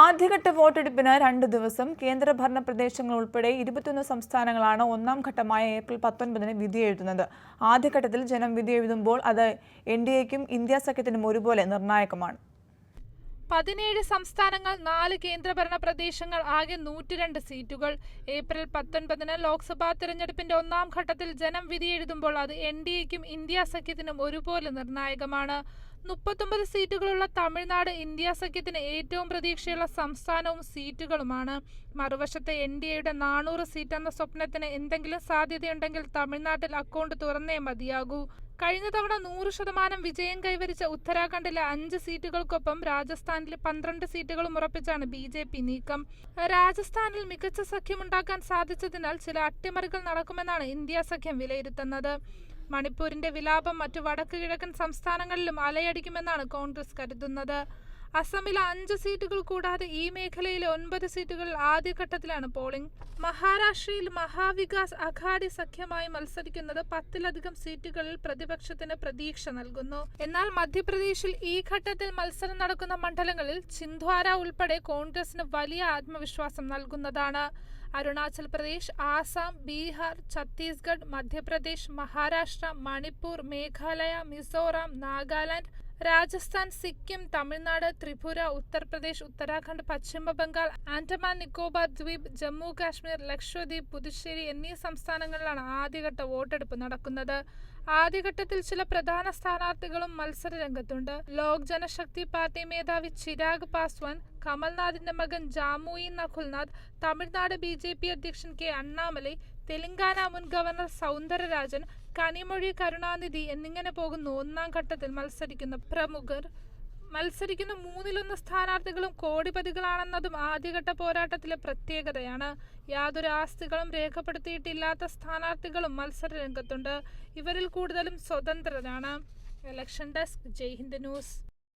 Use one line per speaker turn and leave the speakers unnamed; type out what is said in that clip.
ആദ്യഘട്ട വോട്ടെടുപ്പിന് രണ്ട് ദിവസം കേന്ദ്രഭരണ പ്രദേശങ്ങൾ ഉൾപ്പെടെ ഇരുപത്തിയൊന്ന് സംസ്ഥാനങ്ങളാണ് ഒന്നാം ഘട്ടമായ ഏപ്രിൽ പത്തൊൻപതിന് വിധി എഴുതുന്നത്. ആദ്യഘട്ടത്തിൽ ജനം വിധി എഴുതുമ്പോൾ അത് എൻ ഡി എക്കും ഇന്ത്യ സഖ്യത്തിനും ഒരുപോലെ നിർണായകമാണ്.
പതിനേഴ് സംസ്ഥാനങ്ങൾ നാല് കേന്ദ്രഭരണ പ്രദേശങ്ങൾ ആകെ നൂറ്റിരണ്ട് സീറ്റുകൾ. ഏപ്രിൽ പത്തൊൻപതിന് ലോക്സഭാ തിരഞ്ഞെടുപ്പിന്റെ ഒന്നാം ഘട്ടത്തിൽ ജനം വിധിയെഴുതുമ്പോൾ അത് എൻ ഡി എക്കും ഇന്ത്യ സഖ്യത്തിനും ഒരുപോലെ നിർണായകമാണ്. മുപ്പത്തൊമ്പത് സീറ്റുകളുള്ള തമിഴ്നാട് ഇന്ത്യ സഖ്യത്തിന് ഏറ്റവും പ്രതീക്ഷയുള്ള സംസ്ഥാനവും സീറ്റുകളുമാണ്. മറുവശത്തെ എൻ ഡി എയുടെ നാനൂറ് സീറ്റ് എന്ന സ്വപ്നത്തിന് എന്തെങ്കിലും സാധ്യതയുണ്ടെങ്കിൽ തമിഴ്നാട്ടിൽ അക്കൗണ്ട് തുറന്നേ മതിയാകൂ. കഴിഞ്ഞ തവണ നൂറ് ശതമാനം വിജയം കൈവരിച്ച ഉത്തരാഖണ്ഡിലെ അഞ്ച് സീറ്റുകൾക്കൊപ്പം രാജസ്ഥാനിലെ പന്ത്രണ്ട് സീറ്റുകളും ഉറപ്പിച്ചാണ് ബി ജെ പി നീക്കം. രാജസ്ഥാനിൽ മികച്ച സഖ്യമുണ്ടാക്കാൻ സാധിച്ചതിനാൽ ചില അട്ടിമറികൾ നടക്കുമെന്നാണ് ഇന്ത്യ സഖ്യം വിലയിരുത്തുന്നത്. മണിപ്പൂരിന്റെ വിലാപം മറ്റു വടക്ക് കിഴക്കൻ സംസ്ഥാനങ്ങളിലും അലയടിക്കുമെന്നാണ് കോൺഗ്രസ് കരുതുന്നത്. അസമിലെ അഞ്ച് സീറ്റുകൾ കൂടാതെ ഈ മേഖലയിലെ ഒൻപത് സീറ്റുകൾ ആദ്യഘട്ടത്തിലാണ് പോളിംഗ്. മഹാരാഷ്ട്രയിൽ മഹാവികാസ് അഘാഡി സഖ്യമായി മത്സരിക്കുന്നത് പത്തിലധികം സീറ്റുകളിൽ പ്രതിപക്ഷത്തിന് പ്രതീക്ഷ നൽകുന്നു. എന്നാൽ മധ്യപ്രദേശിൽ ഈ ഘട്ടത്തിൽ മത്സരം നടക്കുന്ന മണ്ഡലങ്ങളിൽ ചിന്ദ്വാര ഉൾപ്പെടെ കോൺഗ്രസിന് വലിയ ആത്മവിശ്വാസം നൽകുന്നതാണ്. അരുണാചൽ പ്രദേശ് ആസാം ബീഹാർ ഛത്തീസ്ഗഡ് മധ്യപ്രദേശ് മഹാരാഷ്ട്ര മണിപ്പൂർ മേഘാലയ മിസോറാം നാഗാലാൻഡ് രാജസ്ഥാൻ സിക്കിം തമിഴ്നാട് ത്രിപുര ഉത്തർപ്രദേശ് ഉത്തരാഖണ്ഡ് പശ്ചിമ ബംഗാൾ ആൻഡമാൻ നിക്കോബാർ ദ്വീപ് ജമ്മു കാശ്മീർ ലക്ഷദ്വീപ് പുതുച്ചേരി എന്നീ സംസ്ഥാനങ്ങളിലാണ് ആദ്യഘട്ട വോട്ടെടുപ്പ് നടക്കുന്നത്. ആദ്യഘട്ടത്തിൽ ചില പ്രധാന സ്ഥാനാർത്ഥികളും മത്സര രംഗത്തുണ്ട്. ലോക് ജനശക്തി പാർട്ടി മേധാവി ചിരാഗ് പാസ്വാൻ കമൽനാഥിന്റെ മകൻ ജാമുയി നഖുൽനാഥ് തമിഴ്നാട് ബി അധ്യക്ഷൻ കെ അണ്ണാമലൈ തെലങ്കാന മുൻ ഗവർണർ സൗന്ദരരാജൻ കനിമൊഴി കരുണാനിധി എന്നിങ്ങനെ പോകുന്ന. ഒന്നാം ഘട്ടത്തിൽ മത്സരിക്കുന്ന പ്രമുഖർ മത്സരിക്കുന്ന മൂന്നിലൊന്ന് സ്ഥാനാർത്ഥികളും കോടിപതികളാണെന്നതും ആദ്യഘട്ട പോരാട്ടത്തിലെ പ്രത്യേകതയാണ്. യാതൊരു ആസ്തികളും രേഖപ്പെടുത്തിയിട്ടില്ലാത്ത സ്ഥാനാർത്ഥികളും മത്സര രംഗത്തുണ്ട്. ഇവരിൽ കൂടുതലും സ്വതന്ത്രരാണ്. Election desk Jaihind news.